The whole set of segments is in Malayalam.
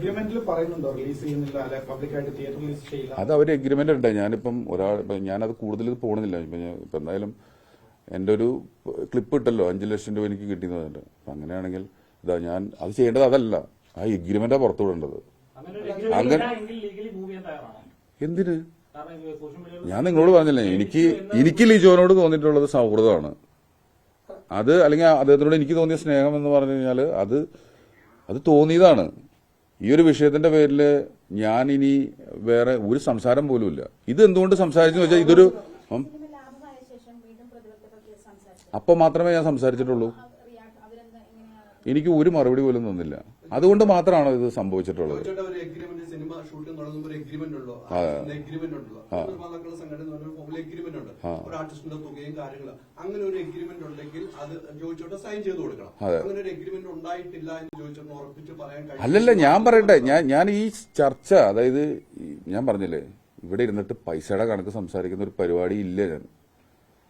എഗ്രിമെന്റിൽ പറയുന്നുണ്ടോ? റിലീസ് ചെയ്യുന്നില്ല അല്ലെ പബ്ലിക്കായിട്ട് തിയേറ്റർ റിലീസ് ചെയ്യില്ല? അത് അവർ എഗ്രിമെന്റ് ഉണ്ട് ഞാനിപ്പം ഒരാൾ ഞാനത് കൂടുതൽ പോകണമെന്നില്ല ഇപ്പം ഞാൻ ഇപ്പം എന്തായാലും എന്റെ ഒരു ക്ലിപ്പ് ഇട്ടല്ലോ. അഞ്ച് ലക്ഷം രൂപ എനിക്ക് കിട്ടി അപ്പം അങ്ങനെയാണെങ്കിൽ ഇതാ ഞാൻ അത് ചെയ്യേണ്ടത് അതല്ല. ആ എഗ്രിമെന്റാണ് പുറത്തു വിടേണ്ടത്. അങ്ങനെ ഒരു agreement അങ്ങനെ- ലീഗലി മൂവ് ചെയ്യാൻ തയ്യാറാണോ എന്തിന്? ഞാൻ നിങ്ങളോട് പറഞ്ഞില്ലേ എനിക്ക് എനിക്ക് ലിജോനോട് തോന്നിയിട്ടുള്ളത് സൗഹൃദമാണ്. അത് അല്ലെങ്കിൽ അദ്ദേഹത്തിനോട് എനിക്ക് തോന്നിയ സ്നേഹം എന്ന് പറഞ്ഞു കഴിഞ്ഞാൽ അത് അത് തോന്നിയതാണ്. ഈ ഒരു വിഷയത്തിന്റെ പേരിൽ ഞാൻ ഇനി വേറെ ഒരു സംസാരം പോലും ഇല്ല. ഇത് എന്തുകൊണ്ട് സംസാരിച്ചു വെച്ചാൽ ഇതൊരു അപ്പൊ മാത്രമേ ഞാൻ സംസാരിച്ചിട്ടുള്ളൂ. എനിക്ക് ഒരു മറുപടി പോലും തന്നില്ല. അതുകൊണ്ട് മാത്രമാണ് ഇത് സംഭവിച്ചിട്ടുള്ളത്. അങ്ങനെ ഒരു എഗ്രിമെന്റ് ഉണ്ടെങ്കിൽ അത് സൈൻ ചെയ്ത് കൊടുക്കണം. അങ്ങനെ ഒരു എഗ്രിമെന്റ് ഉണ്ടായിട്ടില്ല എന്ന് ഉറപ്പിച്ച് പറയാൻ കഴിയും അല്ലല്ല ഞാൻ പറയട്ടെ. ഞാൻ ഞാൻ ഈ ചർച്ച അതായത് ഞാൻ പറഞ്ഞില്ലേ ഇവിടെ ഇരുന്നിട്ട് പൈസയുടെ കണക്ക് സംസാരിക്കുന്ന ഒരു പരിപാടി ഇല്ല ഞാൻ.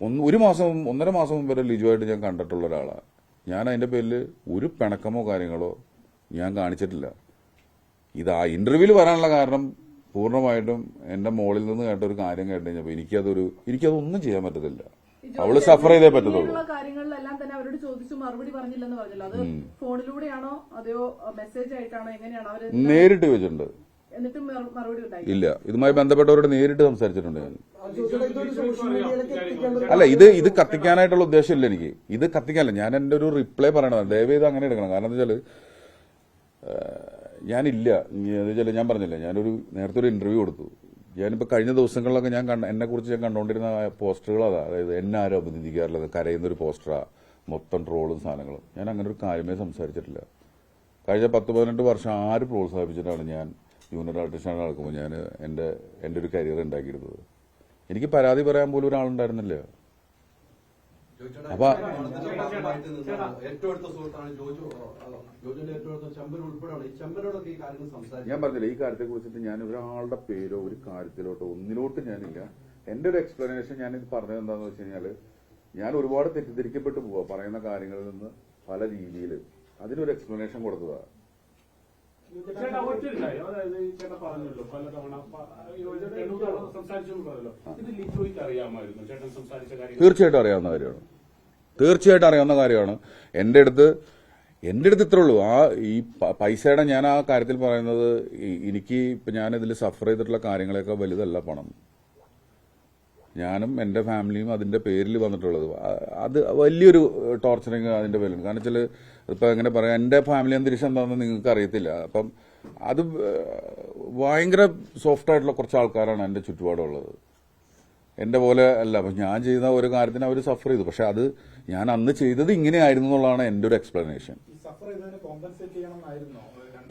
ഒന്ന് ഒരു മാസം ഒന്നര മാസം മുമ്പ് വരെ ലിജുവായിട്ട് ഞാൻ കണ്ടിട്ടുള്ള ഒരാളാണ് ഞാൻ അതിന്റെ പേരിൽ ഒരു പിണക്കമോ കാര്യങ്ങളോ ഞാൻ കാണിച്ചിട്ടില്ല. ഇത് ആ ഇന്റർവ്യൂവിൽ വരാനുള്ള കാരണം പൂർണമായിട്ടും എന്റെ മോളിൽ നിന്ന് കേട്ട ഒരു കാര്യം കേട്ട് കഴിഞ്ഞപ്പോൾ എനിക്കതൊരു എനിക്കതൊന്നും ചെയ്യാൻ പറ്റത്തില്ല. അവൾ സഫർ ചെയ്തേ പറ്റത്തുള്ളൂ. കാര്യങ്ങളിലെല്ലാം തന്നെ അവരോട് ചോദിച്ചു മറുപടി പറഞ്ഞില്ലെന്ന് പറഞ്ഞല്ലോ. അത് ഫോണിലൂടെയാണോ? അതെയോ മെസ്സേജ് ആയിട്ടാണോ? എങ്ങനെയാണോ നേരിട്ട് ചോദിച്ചിട്ടുണ്ട് ഇല്ല. ഇതുമായി ബന്ധപ്പെട്ടവരോട് നേരിട്ട് സംസാരിച്ചിട്ടുണ്ട് ഞാൻ. അല്ല ഇത് ഇത് കത്തിക്കാനായിട്ടുള്ള ഉദ്ദേശമില്ല എനിക്ക്. ഇത് കത്തിക്കാനല്ല. ഞാൻ എന്റെ ഒരു റിപ്ലൈ പറയണതാണ് ദയവേത് അങ്ങനെ എടുക്കണം. കാരണം എന്താ വെച്ചാൽ ഞാനില്ല. വെച്ചാൽ ഞാൻ പറഞ്ഞില്ല ഞാനൊരു നേരത്തെ ഒരു ഇന്റർവ്യൂ കൊടുത്തു. ഞാനിപ്പോ കഴിഞ്ഞ ദിവസങ്ങളിലൊക്കെ ഞാൻ കണ്ട എന്നെ കുറിച്ച് ഞാൻ കണ്ടുകൊണ്ടിരുന്ന പോസ്റ്ററുകൾ അതാ. അതായത് എന്നെ ആരും അഭിനന്ദിക്കാറുള്ളത് കരയുന്ന ഒരു പോസ്റ്ററാ മൊത്തം ട്രോളും സാധനങ്ങളും. ഞാൻ അങ്ങനെ ഒരു കാര്യമേ സംസാരിച്ചിട്ടില്ല. കഴിഞ്ഞ പത്ത് പതിനെട്ട് വർഷം ആര് പ്രോത്സാഹിപ്പിച്ചിട്ടാണ് ഞാൻ ജൂനിയർ ആർട്ടിസ്റ്റാണ് നടക്കുമ്പോൾ ഞാൻ എന്റെ എന്റെ ഒരു കരിയർ ഉണ്ടാക്കിയിരുന്നത് എനിക്ക് പരാതി പറയാൻ പോലും ഒരാളുണ്ടായിരുന്നില്ല. അപ്പൊ- ഞാൻ പറഞ്ഞില്ല ഈ കാര്യത്തെ കുറിച്ചിട്ട് ഞാൻ ഒരാളുടെ പേരോ ഒരു കാര്യത്തിലോട്ടോ ഒന്നിലോട്ട് ഞാനില്ല. എന്റെ ഒരു എക്സ്പ്ലനേഷൻ ഞാൻ ഇത് പറഞ്ഞത് എന്താന്ന് വെച്ച് കഴിഞ്ഞാൽ ഞാൻ ഒരുപാട് തെറ്റിദ്ധരിക്കപ്പെട്ടു പോവാ പറയുന്ന കാര്യങ്ങളിൽ നിന്ന് പല രീതിയിൽ അതിനൊരു എക്സ്പ്ലനേഷൻ കൊടുത്തതാ. ചേട്ടാ അതായത് ഈ ചേട്ടൻ പറഞ്ഞല്ലോ പലതവണ സംസാരിച്ചു എന്ന് പറഞ്ഞല്ലോ ഇത് ലിജോയ്ക്ക് അറിയാമായിരുന്നു. ചേട്ടൻ സംസാരിച്ച കാര്യം. തീർച്ചയായിട്ടും അറിയാവുന്ന കാര്യമാണ്. തീർച്ചയായിട്ടും അറിയാവുന്ന കാര്യമാണ്. എന്റെ അടുത്ത് എന്റെ അടുത്ത് ഇത്രേ ഉള്ളൂ. ആ ഈ പൈസയുടെ ഞാൻ ആ കാര്യത്തിൽ പറയുന്നത് എനിക്ക് എനിക്ക് ഇപ്പം ഞാനിതിൽ സഫർ ചെയ്തിട്ടുള്ള കാര്യങ്ങളെയൊക്കെ വലുതല്ല പണം. ഞാനും എന്റെ ഫാമിലിയും അതിന്റെ പേരിൽ വന്നിട്ടുള്ളത്. അത് വലിയൊരു ടോർച്ചറിങ് അതിന്റെ പേരിൽ. കാരണം വെച്ചാൽ ഇപ്പം എങ്ങനെ പറയാം എന്റെ ഫാമിലി അന്തരീക്ഷം എന്താണെന്ന് നിങ്ങൾക്ക് അറിയത്തില്ല. അപ്പം അത് ഭയങ്കര സോഫ്റ്റ് ആയിട്ടുള്ള കുറച്ച് ആൾക്കാരാണ് എന്റെ ചുറ്റുപാടുള്ളത്. എന്റെ പോലെ അല്ല അപ്പം ഞാൻ ചെയ്യുന്ന ഒരു കാര്യത്തിന് അവർ സഫർ ചെയ്തു. പക്ഷെ അത് ഞാൻ അന്ന് ചെയ്തത് ഇങ്ങനെയായിരുന്നു എന്നുള്ളതാണ് എന്റെ ഒരു എക്സ്പ്ലനേഷൻ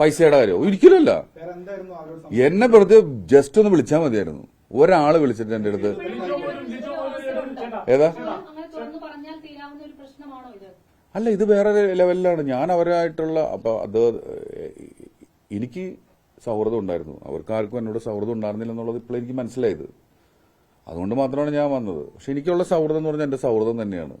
പൈസയുടെ കാര്യം. സം- എന്നെ വെറുതെ ജസ്റ്റ് ഒന്ന് വിളിച്ചാൽ മതിയായിരുന്നു. ഒരാൾ വിളിച്ചിട്ട് എന്റെ അടുത്ത് ലിജോ പോലും ലിജോ പോലും ചേട്ടാ ഏതാ? അല്ല ഇത്? വേറെ ലെവലിലാണ്. ഞാൻ അവരായിട്ടുള്ള അപ്പൊ അത് എനിക്ക് സൗഹൃദം ഉണ്ടായിരുന്നു. അവർക്ക് ആർക്കും എന്നോട് സൗഹൃദം ഉണ്ടായിരുന്നില്ല എന്നുള്ളത് ഇപ്പോൾ എനിക്ക് മനസ്സിലായത്. അതുകൊണ്ട് മാത്രമാണ് ഞാൻ വന്നത്. പക്ഷെ എനിക്കുള്ള സൗഹൃദം എന്ന് പറഞ്ഞാൽ എന്റെ സൗഹൃദം തന്നെയാണ്.